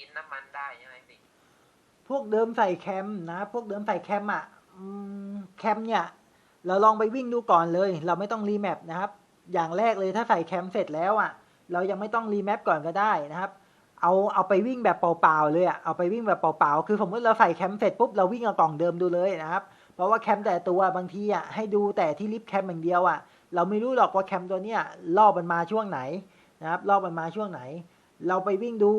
กินน้ำมันได้ใช่ไหมพี่พวกเดิมใส่แคมนะ พวกเดิมใส่แคมอะอืมแคมเนี่ย เราลองไปวิ่งดูก่อนเลย เราไม่ต้องรีแมปนะครับ อย่างแรกเลยถ้าใส่แคมเสร็จแล้วอะ เรายังไม่ต้องรีแมปก่อนก็ได้นะครับเอาเอาไปวิ่งแบบเปล่าๆเลยอะ เอาไปวิ่งแบบเปล่าๆ คือสมมติเราใส่แคมเสร็จปุ๊บเราวิ่งเอากล่องเดิมดูเลยนะครับ เพราะว่าแคมแต่ตัวบางทีอะให้ดูแต่ที่ลิฟแคมอย่างเดียวอะ เราไม่รู้หรอกว่าแคมตัวเนี้ยรอบมันมาช่วงไหนนะครับรอบมันมาช่วงไหน เราไปวิ่งดู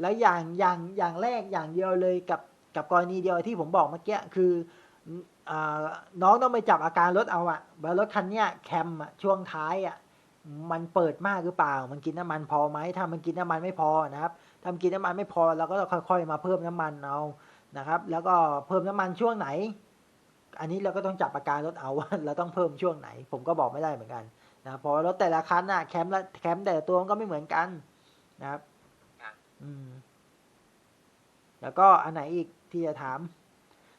แล้วอย่างอย่างอย่างแรกอย่างเดียวเลยกับกับกรณีเดียวที่ผมบอกเมื่อกี้คืออน้องต้องไปจับอาการรถเอาอะว่ารถคันเนี้ยแคมอะช่วงท้ายอะมันเปิดมากหรือเปล่า มันกินน้ำมันพอไหมถ้ามันกินน้ำมันไม่พอนะครับถ้ามันกินน้ำมันไม่พอเราก็ค่อยๆ มาเพิ่มน้ำมันเอานะครับ แล้วก็เพิ่มน้ำมันช่วงไหน อันนี้เราก็ต้องจับอาการรถเอาว่าเราต้องเพิ่มช่วงไหน ผมก็บอกไม่ได้เหมือนกันนะเพราะรถแต่ละคันน่ะแคมละแคมแต่ละตัวมันก็ไม่เหมือนกันนะครับ อืม แล้วก็อันไหนอีกที่จะถาม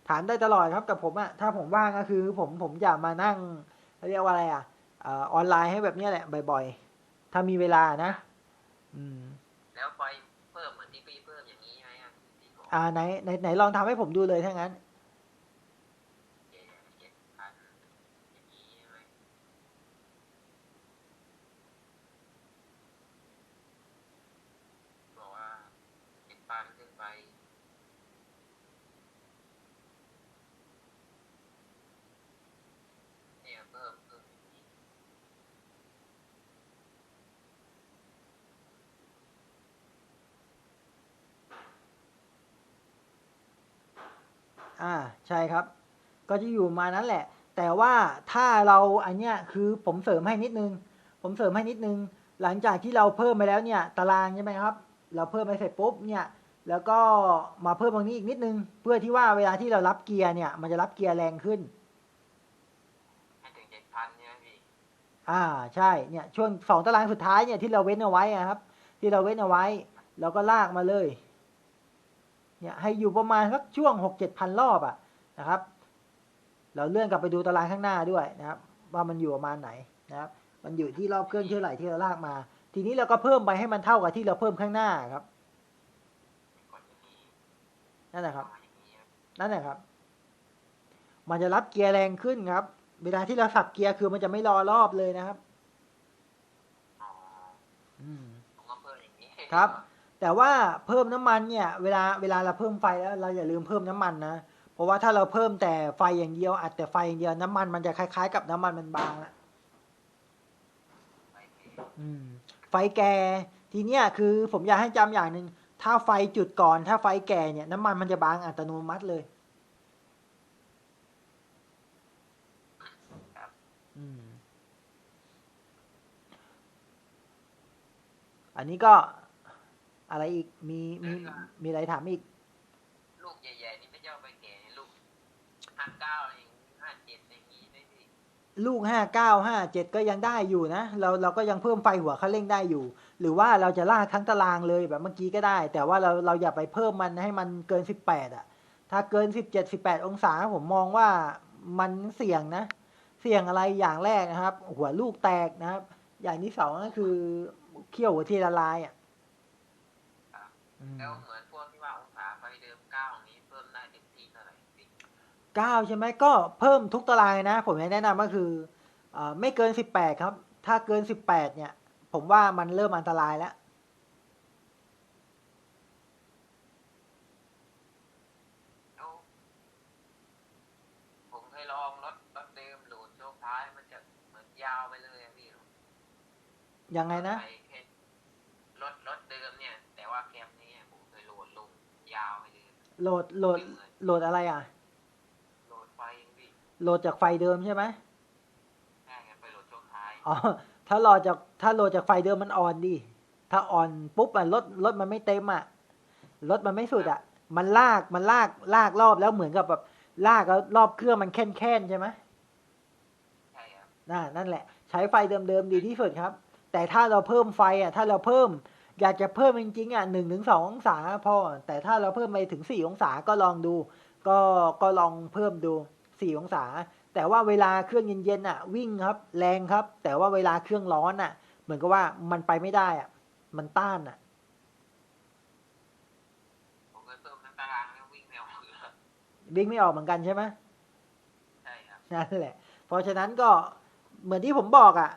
ถามได้ตลอดครับกับผมอะถ้าผมว่างก็คือ ผมผมอยากมานั่งเขาเรียกว่าอะไรอะเออออนไลน์ให้แบบเนี้ยแหละบ่อยๆ ถ้ามีเวลานะ อืม แล้วไฟเพิ่มเหมือนที่พี่เพิ่มอย่างนี้ไหมอะที่บอกอ่าไหนไหนไหนลองทำให้ผมดูเลยถ้างั้น เจ็ดเจ็ดพันอย่างนี้ใช่ไหมบอกว่าเจ็ดพันขึ้น ไป เนี่ยเพิ่มเพิ่มอย่างนี้อ่าใช่ครับ ก็จะอยู่มานั้นแหละ แต่ว่าถ้าเราอันเนี้ยคือผมเสริมให้นิดนึง ผมเสริมให้นิดนึง หลังจากที่เราเพิ่มไปแล้วเนี่ย ตารางใช่ไหมครับ เราเพิ่มไปเสร็จปุ๊บเนี่ย แล้วก็มาเพิ่มตรงนี้อีกนิดนึง เพื่อที่ว่าเวลาที่เรารับเกียร์เนี่ย มันจะรับเกียร์แรงขึ้นให้ถึงเจ็ดพันเนี่ยพี่อ่าใช่เนี่ยช่วงสองตารางสุดท้ายเนี่ยที่เราเว้นเอาไว้อะครับ ที่เราเว้นเอาไว้เราก็ลากมาเลย เนี่ยให้อยู่ประมาณสักช่วงหกเจ็ดพันรอบอะนะครับ เราเลื่อนกลับไปดูตารางข้างหน้าด้วยนะครับ ว่ามันอยู่ประมาณไหนนะครับ มันอยู่ที่รอบเครื่องเท่าไหร่ที่เราลากมา ทีนี้เราก็เพิ่มไปให้มันเท่ากับที่เราเพิ่มข้างหน้าครับกดอย่างนี้ นั่นแหละครับ นั่นแหละครับ มันจะรับเกียร์แรงขึ้นครับ เวลาที่เราสับเกียร์คือมันจะไม่รอรอบเลยนะครับครับ แต่ว่าเพิ่มน้ำมันเนี่ย เวลาเวลาเราเพิ่มไฟแล้วเราอย่าลืมเพิ่มน้ำมันนะ เพราะว่าถ้าเราเพิ่มแต่ไฟอย่างเดียวอัดแต่ไฟอย่างเดียวน้ำมันมันจะคล้ายๆ กับน้ำมันมันบางละไปพี่อืมไฟแก่ทีเนี้ยคือผมอยากให้จำอย่างหนึ่ง ถ้าไฟจุดก่อน ถ้าไฟแก่เนี่ยน้ำมันมันจะบางอัตโนมัติเลยครับอืมอันนี้ก็อะไรอีกมีมีมีอะไรถามอีก ลูกใหญ่ๆนี่ไม่เจ้าไปแก่ลูกห้าเก้า ลูกห้าเก้าห้าเจ็ดก็ยังได้อยู่นะ เราเราก็ยังเพิ่มไฟหัวคันเร่งได้อยู่ หรือว่าเราจะลากทั้งตารางเลยแบบเมื่อกี้ก็ได้ แต่ว่าเราเราอย่าไปเพิ่มมันให้มันเกินสิบแปดอะ ถ้าเกินสิบเจ็ดสิบแปดองศาผมมองว่ามันเสี่ยงนะ เสี่ยงอะไรอย่างแรกนะครับ หัวลูกแตกนะครับ อย่างที่สองก็คือเขี้ยวหัวทีละลายอะแล้วเหมือนพวกที่ว่าองศาไฟเดิมเก้าองนี้เพิ่มได้เต็มที่เท่าไหร่ พี่เก้าใช่ไหมก็เพิ่มทุกตารางเลยนะ ผมแนะนำก็คือเออไม่เกินสิบแปดครับ ถ้าเกินสิบแปดเนี่ย ผมว่ามันเริ่มอันตรายแล้วแล้วผมเคยลองรถรถเดิมโหลดโชคท้ายมันจะเหมือนยาวไปเลยอะพี่ยังไงนะปแค่รถรถเดิมเนี่ย แต่ว่าแคมนี้ผมเคยโหลดลงยาวไปเลยโหลดโหลดโหลดอะไรอะ โหลดไฟเองพี่ โหลดจากไฟเดิมใช่ไหมใช่ครับไปโหลดโชคท้ายอ๋อถ้าโหลดจากถ้าโหลดจากไฟเดิมมันอ่อนดิถ้าอ่อนปุ๊บอะรถรถมันไม่เต็มอะรถมันไม่สุดอะ มันลากมันลากลากรอบแล้วเหมือนกับแบบลากแล้วรอบเครื่องมันแค่นแค่นๆใช่ไหมใช่ครับน่านั่นแหละ ใช้ไฟเดิมๆดีที่สุดครับ แต่ถ้าเราเพิ่มไฟอะ ถ้าเราเพิ่มอยากจะเพิ่มจริงๆอะหนึ่งถึงสององศาพอแต่ถ้าเราเพิ่มไปถึงสี่องศาก็ลองดู ก็ก็ลองเพิ่มดู 4 องศา แต่ว่าเวลาเครื่องเย็นๆอะ วิ่งครับ แรงครับ แต่ว่าเวลาเครื่องร้อนอะ เหมือนกับว่ามันไปไม่ได้อะ มันต้านอะวิ่งไม่ออกเหมือนกันใช่ไหมใช่ครับนั่นแหละ เพราะฉะนั้นก็เหมือนที่ผมบอกอะ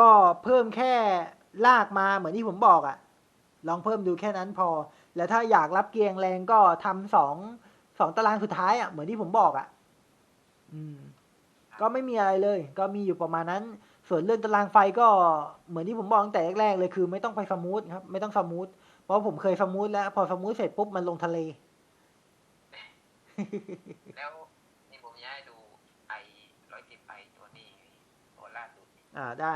ก็เพิ่มแค่ลากมาเหมือนที่ผมบอกอะ ลองเพิ่มดูแค่นั้นพอ แล้วถ้าอยากรับเกียงแรงก็ทำสองสองตารางสุดท้ายอะเหมือนที่ผมบอกอะ อืม ก็ไม่มีอะไรเลย ก็มีอยู่ประมาณนั้น ส่วนเรื่องตารางไฟก็เหมือนที่ผมบอกตั้งแต่แรกๆเลยคือ ไม่ต้องไปสมูทครับ ไม่ต้องสมูทเพราะผมเคยสมูทแล้ว พอสมูทเสร็จปุ๊บมันลงทะเล แล้วนี่ผมจะให้ดูไอร้อยสิบไอตัวนี้ตัวล่าสุดอ่าได้